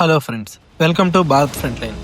Hello friends welcome to Bharat front line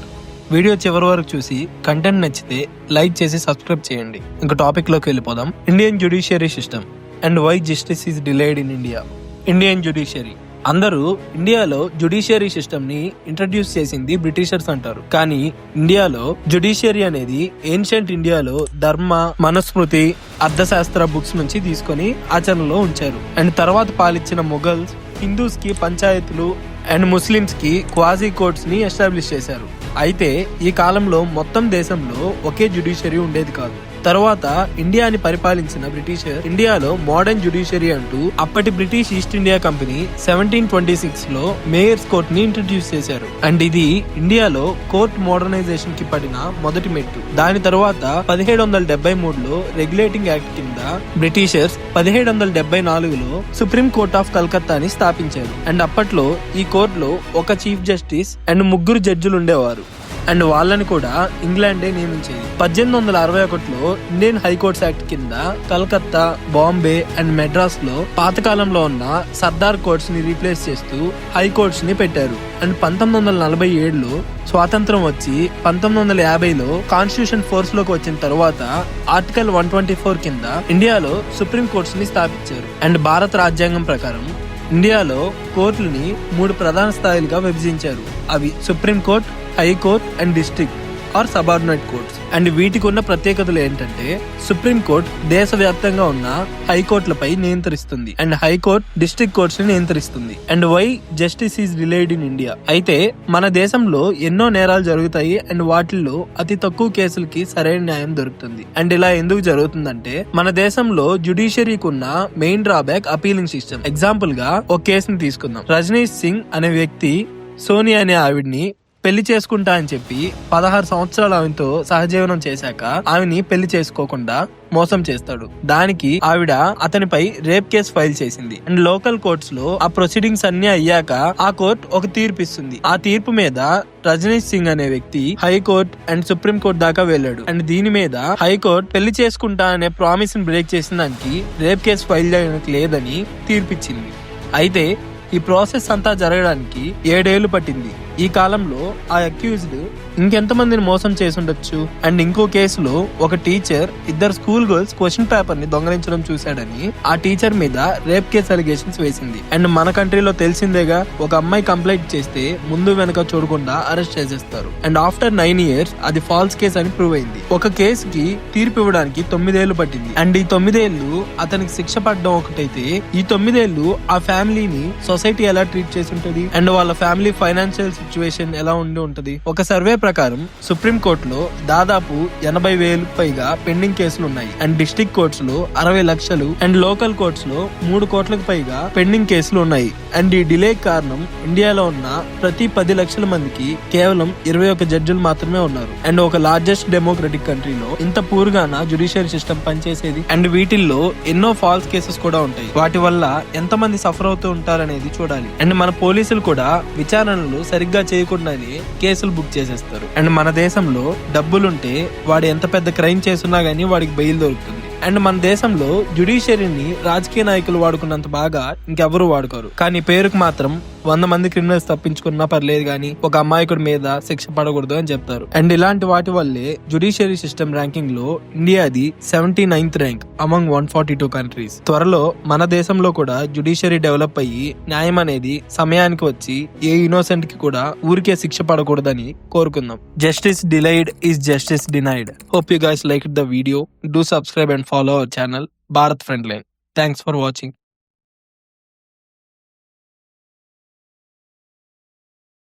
video చివరి వరకు చూసి కంటెంట్ నచ్చితే లైక్ చేసి సబ్స్క్రైబ్ చేయండి. ఇంకా టాపిక్లోకి వెళ్ళిపోదాం. Indian judiciary system and why justice is delayed in India Indian judiciary అందరూ ఇండియాలో జ్యుడిషియరీ సిస్టమ్ని ఇంట్రడ్యూస్ చేసింది బ్రిటిషర్స్ అంటారు. కానీ ఇండియాలో జ్యుడిషియరీ అనేది ఏన్షియంట్ ఇండియాలో ధర్మ మనుస్మృతి అర్థశాస్త్ర బుక్స్ నుంచి తీసుకొని ఆచరణలో ఉంచారు. అండ్ తర్వాత పాలించిన మొఘల్స్ హిందూస్కి పంచాయతీలు అండ్ ముస్లిమ్స్కి క్వాజీ కోర్ట్స్ని ఎస్టాబ్లిష్ చేశారు. అయితే ఈ కాలంలో మొత్తం దేశంలో ఒకే జ్యుడిషియరీ ఉండేది కాదు. తర్వాత ఇండియాని పరిపాలించిన బ్రిటిషర్ ఇండియాలో మోడర్న్ జ్యుడిషియరీ అంటూ అప్పటి British East India company seventeen twenty సిక్స్లో మేయర్స్ కోర్ట్ని ఇంట్రడ్యూస్ చేశారు. అండ్ ఇది ఇండియాలో కోర్ట్ మోడర్నైజేషన్కి పడిన మొదటి మెట్టు. దాని తర్వాత పదిహేడు వందల డెబ్బై మూడులో రెగ్యులేటింగ్ యాక్ట్ కింద బ్రిటిషర్స్ పదిహేడు వందల డెబ్బై నాలుగులో సుప్రీం కోర్ట్ ఆఫ్ కలకత్తాని స్థాపించారు. అండ్ అప్పట్లో ఈ కోర్టులో ఒక చీఫ్ జస్టిస్ అండ్ ముగ్గురు జడ్జిలు ఉండేవారు. అండ్ వాళ్ళని కూడా ఇంగ్లాండే నియమించేది. పద్దెనిమిది వందల అరవై ఒకటిలో ఇండియన్ హైకోర్ట్స్ యాక్ట్ కింద కలకత్తా బాంబే అండ్ మెడ్రాస్లో పాతకాలంలో ఉన్న సర్దార్ కోర్ట్స్ని రీప్లేస్ చేస్తూ హైకోర్ట్స్ని పెట్టారు. అండ్ పంతొమ్మిది వందల నలభై ఏడులో స్వాతంత్రం వచ్చి పంతొమ్మిది వందల యాభైలో కాన్స్టిట్యూషన్ ఫోర్స్లోకి వచ్చిన తర్వాత ఆర్టికల్ వన్ ట్వంటీ ఫోర్ కింద ఇండియాలో సుప్రీం కోర్ట్స్ని స్థాపించారు. అండ్ భారత రాజ్యాంగం ప్రకారం ఇండియాలో కోర్టులని మూడు ప్రధాన స్థాయిలుగా విభజించారు. అవి supreme court high court and district or subordinate courts. And వీటికి ఉన్న ప్రత్యేకతలు ఏంటంటే సుప్రీం కోర్ట్ దేశవ్యాప్తంగా ఉన్న హైకోర్టులపై నియంత్రిస్తుంది. అండ్ హైకోర్ట్ డిస్ట్రిక్ట్ కోర్ట్స్ని నియంత్రిస్తుంది. And why justice is delayed in India. అయితే మన దేశంలో ఎన్నో నేరాలు జరుగుతాయి అండ్ వాటిల్లో అతి తక్కువ కేసులకి సరైన న్యాయం దొరుకుతుంది. అండ్ ఇలా ఎందుకు జరుగుతుందంటే మన దేశంలో జుడిషియరీకి ఉన్న మెయిన్ డ్రాబ్యాక్ అపీలింగ్ సిస్టమ్. ఎగ్జాంపుల్గా ఒక కేసుని తీసుకుందాం. రజనీష్ సింగ్ అనే వ్యక్తి సోనియా అనే ఆవిడ్ని పెళ్ళి చేసుకుంటా అని చెప్పి పదహారు సంవత్సరాలు ఆమెతో సహజీవనం చేశాక ఆమెని పెళ్ళి చేసుకోకుండా మోసం చేస్తాడు. దానికి ఆవిడ అతనిపై రేప్ కేసు ఫైల్ చేసింది. అండ్ లోకల్ కోర్ట్స్లో ఆ ప్రొసీడింగ్స్ అన్ని అయ్యాక ఆ కోర్ట్ ఒక తీర్పు ఇస్తుంది. ఆ తీర్పు మీద రజనీష్ సింగ్ అనే వ్యక్తి హైకోర్ట్ అండ్ సుప్రీం కోర్ట్ దాకా వెళ్ళాడు. అండ్ దీని మీద హైకోర్ట్ పెళ్ళి చేసుకుంటా అనే ప్రామిస్ని బ్రేక్ చేసిన దానికి రేప్ కేసు ఫైల్ చేయడానికి లేదని తీర్పిచ్చింది. అయితే ఈ ప్రాసెస్ అంతా జరగడానికి ఏడేళ్ళు పట్టింది. ఈ కాలంలో ఆ అక్యూజ్డ్ ఇంకెంతమందిని మోసం చేసి ఉండొచ్చు అండ్ ఇంకో కేసులో ఒక టీచర్ ఇద్దరు స్కూల్ గర్ల్స్ క్వశ్చన్ పేపర్ని దొంగలించడం చూశాడని ఆ టీచర్ మీద రేప్ కేసు అలిగేషన్స్ వేసింది. అండ్ మన కంట్రీలో తెలిసిందేగా ఒక అమ్మాయి కంప్లైంట్ చేస్తే ముందు వెనక చూడకుండా అరెస్ట్ చేసేస్తారు. అండ్ ఆఫ్టర్ నైన్ ఇయర్స్ అది ఫాల్స్ కేసు అని ప్రూవ్ అయింది. ఒక కేసుకి తీర్పు ఇవ్వడానికి తొమ్మిదేళ్ళు పట్టింది. అండ్ ఈ తొమ్మిదేళ్ళు అతనికి శిక్ష పడడం ఒకటైతే ఈ తొమ్మిదేళ్ళు ఆ ఫ్యామిలీని సొసైటీ ఎలా ట్రీట్ చేసి ఉంటది? అండ్ వాళ్ళ ఫ్యామిలీ ఫైనాన్షియల్ సిచ్యువేషన్ ఎలా ఉండి ఉంటది? ఒక సర్వే ప్రకారం సుప్రీం కోర్టులో దాదాపు ఎనభై వేలు పైగా పెండింగ్ కేసులు ఉన్నాయి. అండ్ డిస్టిక్ కోర్ట్స్లో అరవై లక్షలు అండ్ లోకల్ కోర్ట్స్లో మూడు కోట్లకు పైగా పెండింగ్ కేసులు ఉన్నాయి. అండ్ ఈ డిలే కారణం ఇండియాలో ఉన్న ప్రతి పది లక్షల మందికి కేవలం ఇరవై ఒక జడ్జిలు మాత్రమే ఉన్నారు. అండ్ ఒక లార్జెస్ట్ డెమోక్రటిక్ కంట్రీలో ఇంత పూర్గాన జ్యుడిషియరీ సిస్టమ్ పనిచేసేది? అండ్ వీటిల్లో ఎన్నో ఫాల్స్ కేసెస్ కూడా ఉంటాయి. వాటి వల్ల ఎంత మంది సఫర్ అవుతూ ఉంటారనేది చూడాలి. అండ్ మన పోలీసులు కూడా విచారణలు సరిగ్గా చేయకుండానే కేసులు బుక్ చేసేస్తారు. అండ్ మన దేశంలో డబ్బులుంటే వాడు ఎంత పెద్ద క్రైమ్ చేస్తున్నా గానీ వాడికి బెయిల్ దొరుకుతుంది. అండ్ మన దేశంలో జుడిషియరీని రాజకీయ నాయకులు వాడుకున్నంత బాగా ఇంకెవరు వాడుకోరు. కానీ పేరుకు మాత్రం వంద మంది క్రిమినల్స్ తప్పించుకున్నా పర్లేదు కానీ ఒక అమాయకుడి మీద శిక్ష పడకూడదు అని చెప్తారు. అండ్ ఇలాంటి వాటి వల్లే జుడిషియరీ సిస్టమ్ ర్యాంకింగ్లో ఇండియాది seventy ninth rank among one forty two countries త్వరలో మన దేశంలో కూడా జుడిషియరీ డెవలప్ అయ్యి న్యాయం అనేది సమయానికి వచ్చి ఏ ఇన్నోసెంట్కి కూడా ఊరికే శిక్ష పడకూడదని కోరుకుందాం. Justice delayed is justice denied hope you guys like the video do subscribe and follow our channel Bharat front line thanks for watching